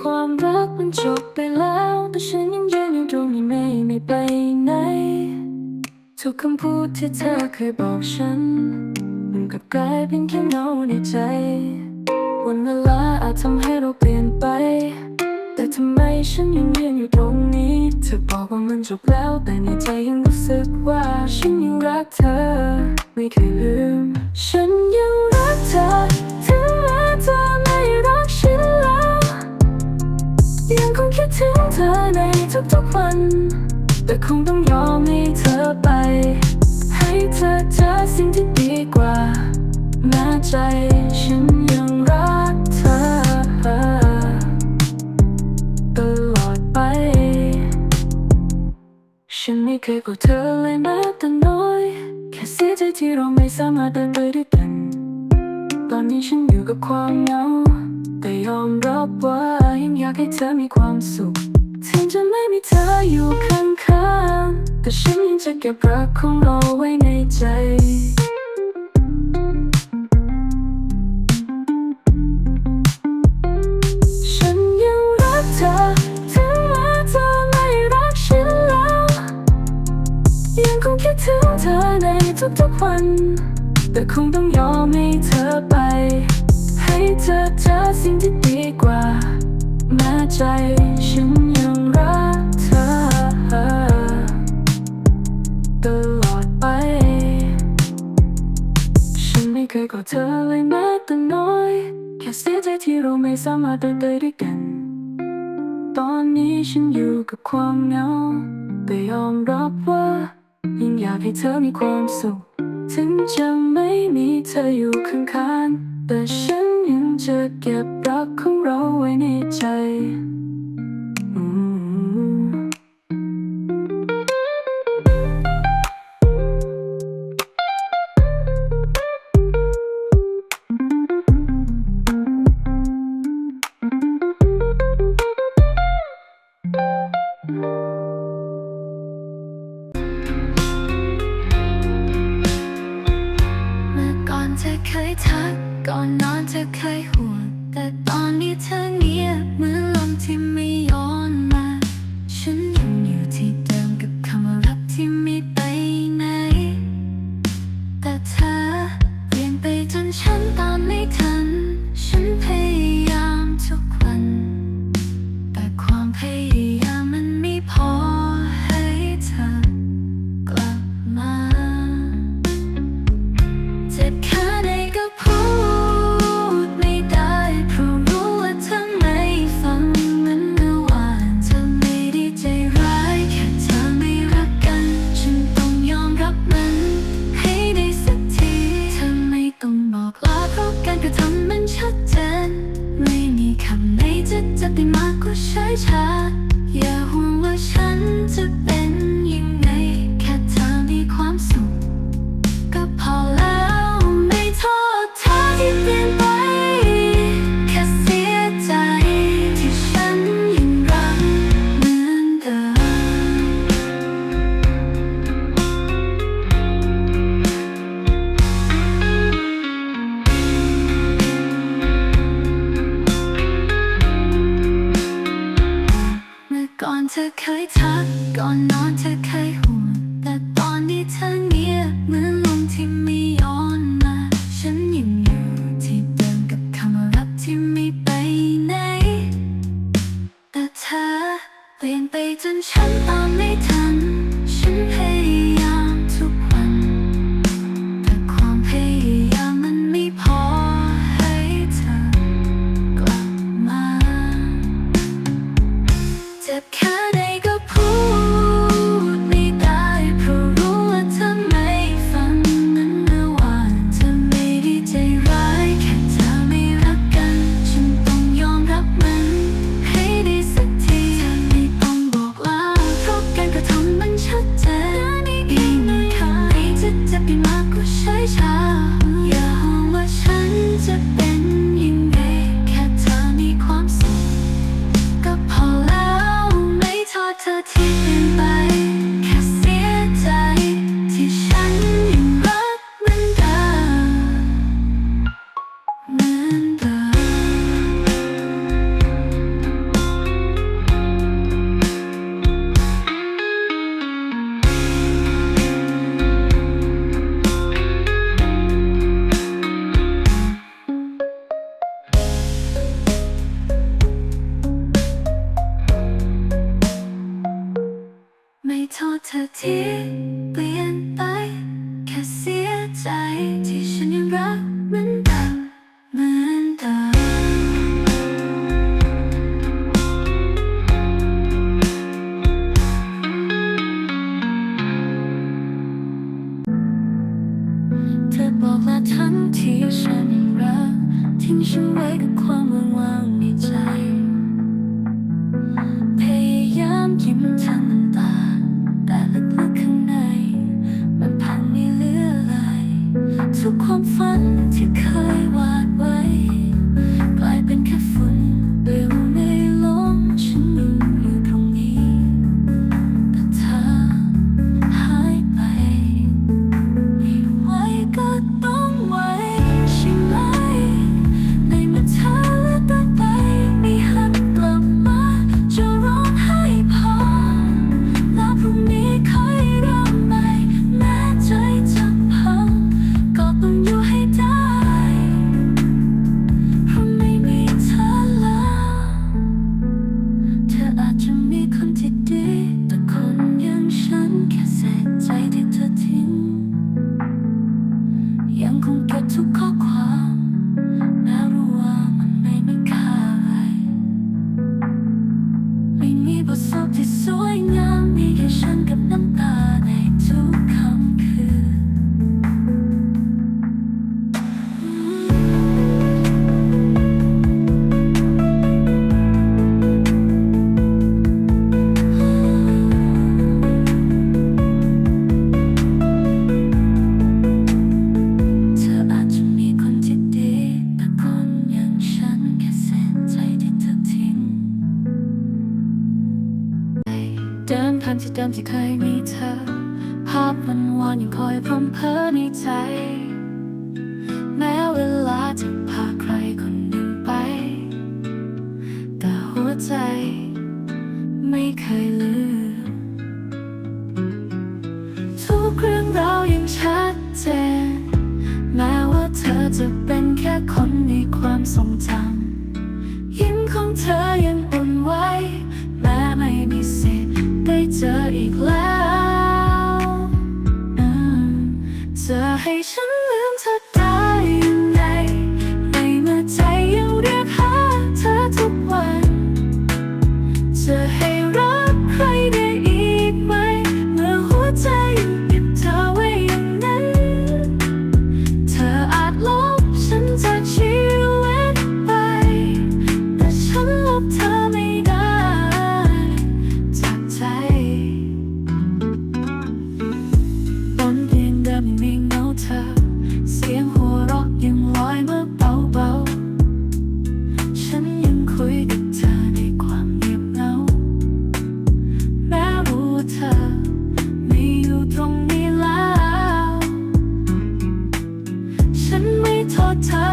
ความรักมันจบไปแล้ว แต่ฉันยังยืนอยู่ตรงนี้ไม่ไม่ไปไหน ทุกคำพูดที่เธอเคยบอกฉัน มันกลับกลายเป็นแค่เงาในใจ วันเวลาอาจทำให้เราเปลี่ยนไป แต่ทำไมฉันยังยืนอยู่ตรงนี้ เธอบอกว่ามันจบแล้ว แต่ในใจยังรู้สึกว่าฉันยังรักเธอ ไม่เคยลืม ฉันยังรักเธอถึงแม้เธอ ถึงเธอในทุกๆวัน แต่คงต้องยอมให้เธอไป ให้เธอเจอสิ่งที่ดีกว่าแม้ใจฉันยังรักเธอตลอดไป ฉันไม่เคยกดเธอเลยแม้แต่น้อย แค่เสียใจที่เราไม่สามารถเดินไปด้วยกัน ตอนนี้ฉันอยู่กับความเหงา แต่ยอมรับว่ายังอยากให้เธอมีความสุขถึงจะไม่มีเธออยู่ข้างๆแต่ฉันยังจะเก็บรักของเราไว้ ธอเจอสิ่งที่ดีกว่า แม้ใจฉันยังรักเธอตลอดไป ฉันไม่เคยกอดเธอเลยแม้แต่น้อย แค่เสียใจที่เราไม่สามารถเดินไปด้วยกัน ตอนนี้ฉันอยู่กับความเหงาแต่ยอมรับว่ายังอยากให้เธอมีความสุข ถึงจะไม่มีเธออยู่ข้างๆแต่ฉัน จะเก็บรักของเราไว้ในใจเมื่อก่อนเธอเคยทัก ก่อนนอนเธอเคยห่วง แต่ตอนนี้เธอเงียบเหมือนลมที่ไม่ยอม บอกลาเพราะการกระทำมันชัดเจน ไม่มีคำไหนจะจับได้มากกว่าใช้ชาอย่า เปลี่ยนไปจนฉันตามไม่ทันฉันพย เธอที่เปลี่ยนไป แค่เสียใจที่ฉันยังรักเหมือนเดิมเหมือนเดิมเธอบอกลาทั้งที่ฉันรัก ทิ้งฉันไว้กับความหวังในใจ พยายามยิ้มทั้ง ลึกข้างใน มันพังไม่เหลืออะไรทุกความฝัน come today. มที่เคยมีเธอ ภาพวันวานยังคอยพร่ำเพ้อในใจ แม้เวลาจะพาใครคนหนึ่งไป แต่หัวใจไม่เคยลืม ทุกเรื่องราวยังชัดเจน แม้ว่าเธอจะเป็นแค่คนในความทรงจำยิ้มของเธอยังอุ่นไว сонця і кле.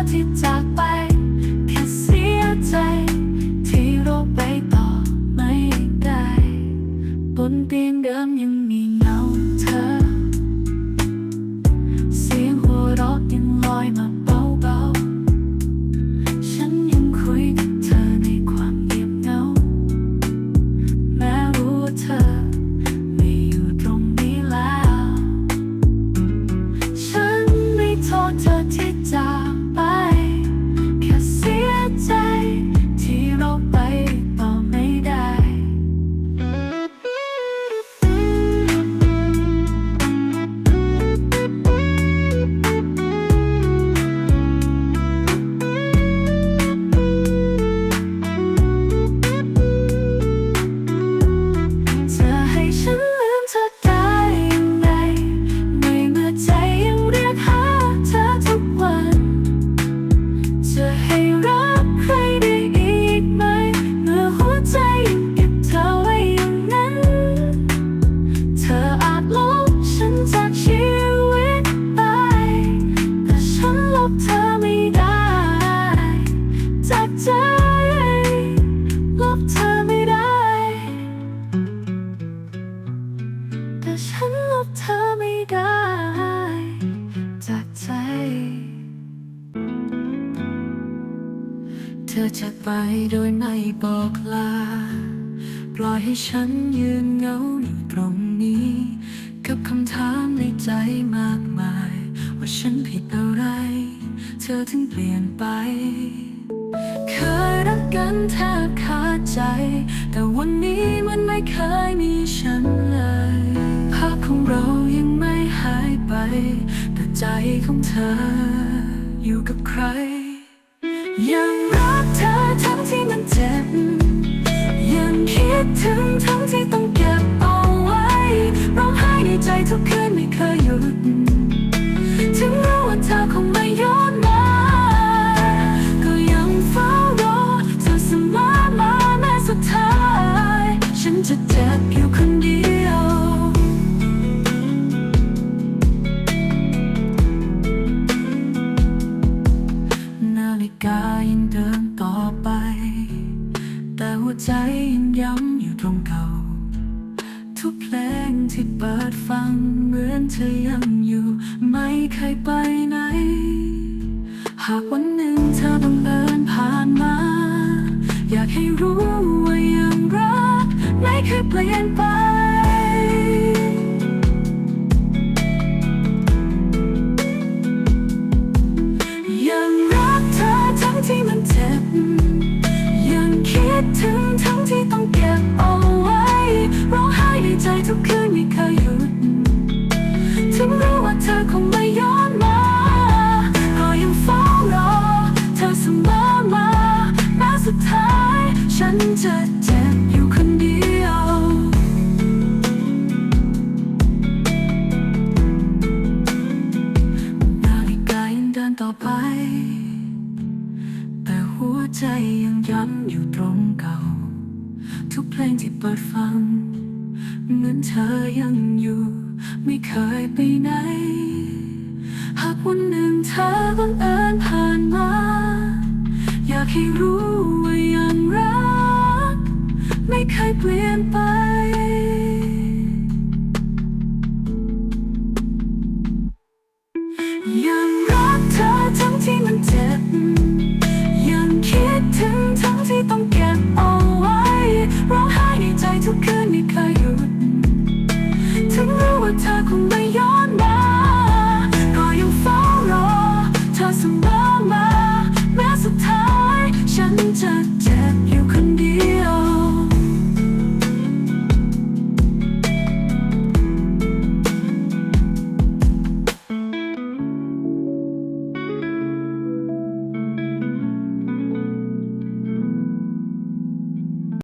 Tati Tati. บเธอไม่ได้ จากใจ ลบเธอไม่ได้ แต่ฉันลบเธอไม่ได้ จากใจ เธอจากไปโดยไม่บอกลา ปล่อยให้ฉันยืนเงาอยู่ ลี่ยนไป เคยรักกันแทบขาดใจ แต่วันนี้มันไม่เคยมีฉันเลย ภาพของเรายังไม่หายไป แต่ใจของเธอ อยู่กับใคร ยังรักเธอทั้งที่มันเจ็บ ยังคิดถึงทั้งที่ต้องเก็บเอาไว้ร้องไห้ในใจทุกคืนไม่เคยหยุด ใจยังย้ำอยู่ตรงเก่า ทุกเพลงที่เปิดฟังเหมือนเธอยังอยู่ ไม่เคยไปไหน หากวันหนึ่งเธอบังเอิญผ่านมา อยากให้รู้ว่ายังรัก ไม่เคยเปลี่ยนไป จะเจ็บอยู่คนเดียว นาฬิกายังเดินต่อไป แต่หัวใจยังย้ำอยู่ตรงเก่า ทุกเพลงที่เปิดฟัง เหมือนเธอยังอยู่ ไม่เคยไปไหน หากวันหนึ่งเธอบังเอิญผ่านมา อยากให้รู้ เคยเปลี่ยนไป